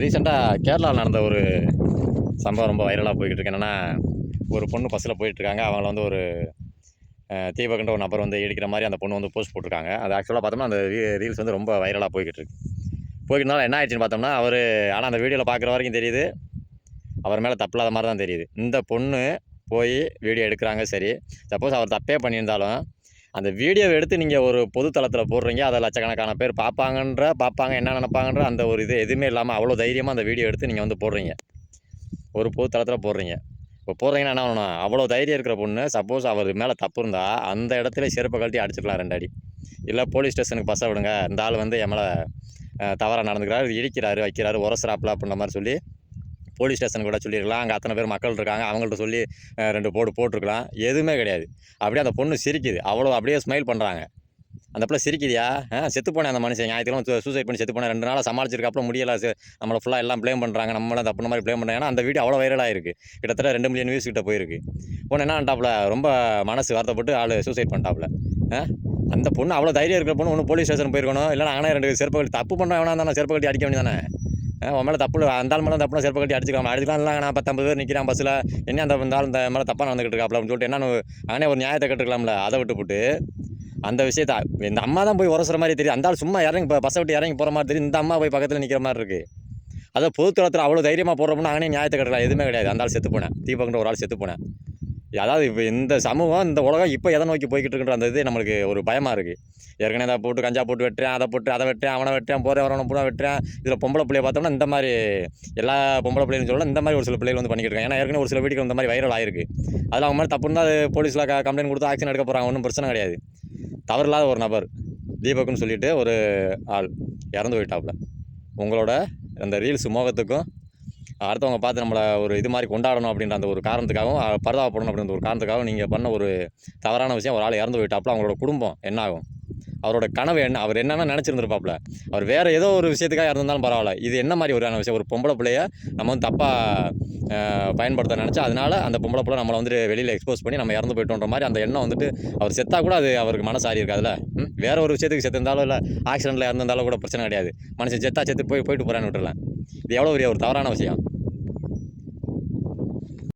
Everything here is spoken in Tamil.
ரீசெண்டாக கேரளாவில் நடந்த ஒரு சம்பவம் ரொம்ப வைரலாக போய்கிட்டு இருக்கு என்னென்னா ஒரு பொண்ணு பஸ்ஸில் போயிட்டுருக்காங்க. அவங்கள வந்து ஒரு தீபகண்ட ஒரு நபர் வந்து இடிக்கிற மாதிரி அந்த பொண்ணு வந்து போஸ்ட் போட்டிருக்காங்க. அது ஆக்சுவலாக பார்த்தோம்னா அந்த ரீல்ஸ் வந்து ரொம்ப வைரலாக போய்கிட்டு இருக்கு போய்கிட்டனால என்ன ஆயிடுச்சுன்னு பார்த்தோம்னா அவர் ஆனால் அந்த வீடியோவில் பார்க்குற வரைக்கும் தெரியுது. அவர் மேலே தப்பில்லாத மாதிரி தான் தெரியுது. இந்த பொண்ணு போய் வீடியோ எடுக்கிறாங்க சரி. சப்போஸ் அவர் தப்பே பண்ணியிருந்தாலும் அந்த வீடியோவை எடுத்து நீங்கள் ஒரு பொது தளத்தில் போடுறீங்க. அதை லட்சக்கணக்கான பேர் பார்ப்பாங்கன்ற பார்ப்பாங்க என்ன நினப்பாங்கன்ற அந்த ஒரு இது எதுவுமே இல்லாமல் அவ்வளோ தைரியமாக அந்த வீடியோ எடுத்து நீங்கள் வந்து போடுறீங்க. ஒரு பொது தளத்தில் போடுறீங்க. இப்போ போடுறீங்கன்னா என்ன பண்ணணும் அவ்வளோ தைரியம் இருக்கிற பொண்ணு சப்போஸ் அவர் மேலே தப்பு இருந்தால் அந்த இடத்துல செருப்பை கழட்டி அடிச்சுக்கலாம் ரெண்டு அடி. இல்லை போலீஸ் ஸ்டேஷனுக்கு பசை விடுங்க. இந்த ஆள் வந்து என் மேலே தவறாக நடந்துக்கிறாரு இடிக்கிறாரு வைக்கிறாரு உரசுறாப்புல அப்படின்ற மாதிரி சொல்லி போலீஸ் ஸ்டேஷன் கூட சொல்லியிருக்கலாம். அங்கே அத்தனை பேர் மக்கள் இருக்காங்க. அவங்கள்ட்ட சொல்லி ரெண்டு போடு போட்டிருக்கலாம். எதுவுமே கிடையாது. அப்படியே அந்த பொண்ணு சிரிக்குது. அவ்வளோ அப்படியே ஸ்மைல் பண்ணுறாங்க அந்த பிள்ளை சிரிக்குதியா? செத்து போனேன் அந்த மனுஷன். ஞாயிற்றுக்கிழமை சூசைட் பண்ணி செத்து போனேன் ரெண்டு நாளாக சமாளிச்சிருக்கப்பறம் முடியல. சே- நம்மளை ஃபுல்லாக எல்லாம் ப்ளேம் பண்ணுறாங்க நம்மள தப்புன மாதிரி ப்ளேம் பண்ணுறாங்க ஏன்னா அந்த வீடியோ அவ்வளோ வைரலாக இருக்குது கிட்டத்தட்ட ரெண்டு மில்லியன் வியூஸ் கிட்ட போயிருக்கு. ஒன்று என்ன பண்ணிட்டாப்புல? ரொம்ப மனசு வருத்தப்பட்டு ஆள் சூசைட் பண்ணிட்டாப்புல. அந்த பொண்ணு அவ்வளோ தைரியம் இருக்கிற பொண்ணு ஒன்று போலீஸ் ஸ்டேஷன் போயிருக்கணும். இல்லை நானே ரெண்டு செருப்பு தப்பு பண்ணுறேன் எவனா இருந்தாலும் செருப்பு கட்டி அடிக்க வேண்டியதானே உன் மேலே தப்பு அந்த ஆள் மேலே தப்புனா செருப்பு கட்டி அடிச்சுக்கலாம். அடிச்சுக்கலாம் இல்லை நான் பத்தம்பது பேர் நிற்கிறான் பஸ்ஸில் என்ன அந்த இந்த ஆள் இந்த மேலே தப்பாக நடந்துக்கிட்டு இருக்காப்புல அப்படின்னு சொல்லிட்டு என்ன அங்கே ஒரு நியாயத்தை கட்டுக்கலாம்ல அதை விட்டு போட்டு அந்த விஷயத்த இந்த அம்மா தான் போய் உரசுற மாதிரி தெரியும் அந்த ஆள் சும்மா இறங்கி இப்போ பஸ்ஸை விட்டு இறங்கி போகிற மாதிரி தெரியும் இந்த அம்மா போய் பக்கத்தில் நிற்கிற மாதிரி இருக்குது அதை பொதுத்தளத்தில் அவ்வளோ தைரியமாக போடுறோம்னா அங்கே நியாயத்தை கட்டலாம் எதுவுமே கிடையாது. அந்த ஆள் செத்து போனேன். தீபக்ன்ற ஒரு ஆள் செத்து போனேன். அதாவது இப்போ இந்த சமூகம் இந்த உலகம் இப்போ எதை நோக்கி போய்கிட்டு இருக்குன்ற அந்த இது நம்மளுக்கு ஒரு பயமாக இருக்குது ஏற்கனவே அதை போட்டு கஞ்சா போட்டு வெட்டுறேன் அதை போட்டு அதை வெட்டுறேன் அவனை வெட்டுறேன் போகிற வரவனை பூரா வெட்டுறேன். இதில் பொம்பளை பிள்ளைய பார்த்தோம்னா இந்த மாதிரி எல்லா பொம்பளை பிள்ளைன்னு சொல்லலாம் இந்த மாதிரி ஒரு சில பிள்ளைகள் வந்து பண்ணிக்கிட்டு இருக்காங்க ஏன்னா ஏற்கனவே ஒரு சில வீட்டுக்கு இந்த மாதிரி வைரல் ஆயிருக்கு. அதில் அவங்க மாதிரி தப்புன்னா அது போலீஸில் கம்ப்ளைண்ட் கொடுத்து ஆக்ஷன் எடுக்க போகிறாங்க ஒன்றும் பிரச்சனை கிடையாது. தவறில்லாத ஒரு நபர் தீபக்னு சொல்லிட்டு ஒரு ஆள் இறந்து போயிட்டாப்புல. உங்களோட அந்த ரீல்ஸ் மோகத்துக்கும் அடுத்தவங்க பார்த்து நம்மளை ஒரு இது மாதிரி கொண்டாடணும் அப்படின்ற அந்த ஒரு காரணத்துக்காகவும் அஹ், பரிதாபப்படணும் அப்படின்ற ஒரு காரணத்துக்காகவும் நீங்கள் பண்ண ஒரு தவறான விஷயம் ஒரு ஆள் இறந்து போயிட்டாப்புல அவங்களோட குடும்பம் என்ன ஆகும் அவரோட கனவு என்ன? அவர் என்னென்ன நினச்சிருந்துருப்பாப்புல அவர் வேறு ஏதோ ஒரு விஷயத்துக்காக இறந்தாலும் பரவாயில்ல. இது என்ன மாதிரி ஒரு விஷயம்? ஒரு பொம்பளை பிள்ளைய நம்ம வந்து தப்பாக பயன்படுத்த நினச்சா அதனால அந்த பொம்பளை பிள்ளை நம்மளை வந்துட்டு வெளியில் எக்ஸ்போஸ் பண்ணி நம்ம இறந்து போயிட்டோன்ற மாதிரி அந்த எண்ணம் வந்துட்டு அவர் செத்தா கூட அது அவருக்கு மனசாரி இருக்காதுல்ல? ம்? வேற ஒரு விஷயத்துக்கு செத்துருந்தாலும் இல்லை ஆக்சிடென்ட்டில் இறந்திருந்தாலும் கூட பிரச்சனை கிடையாது. மனுஷன் செத்தா செத்து போய் போயிட்டு போகிறான்னு விட்டுறலாம். இது எவ்வளோ பெரிய ஒரு தவறான விஷயம்?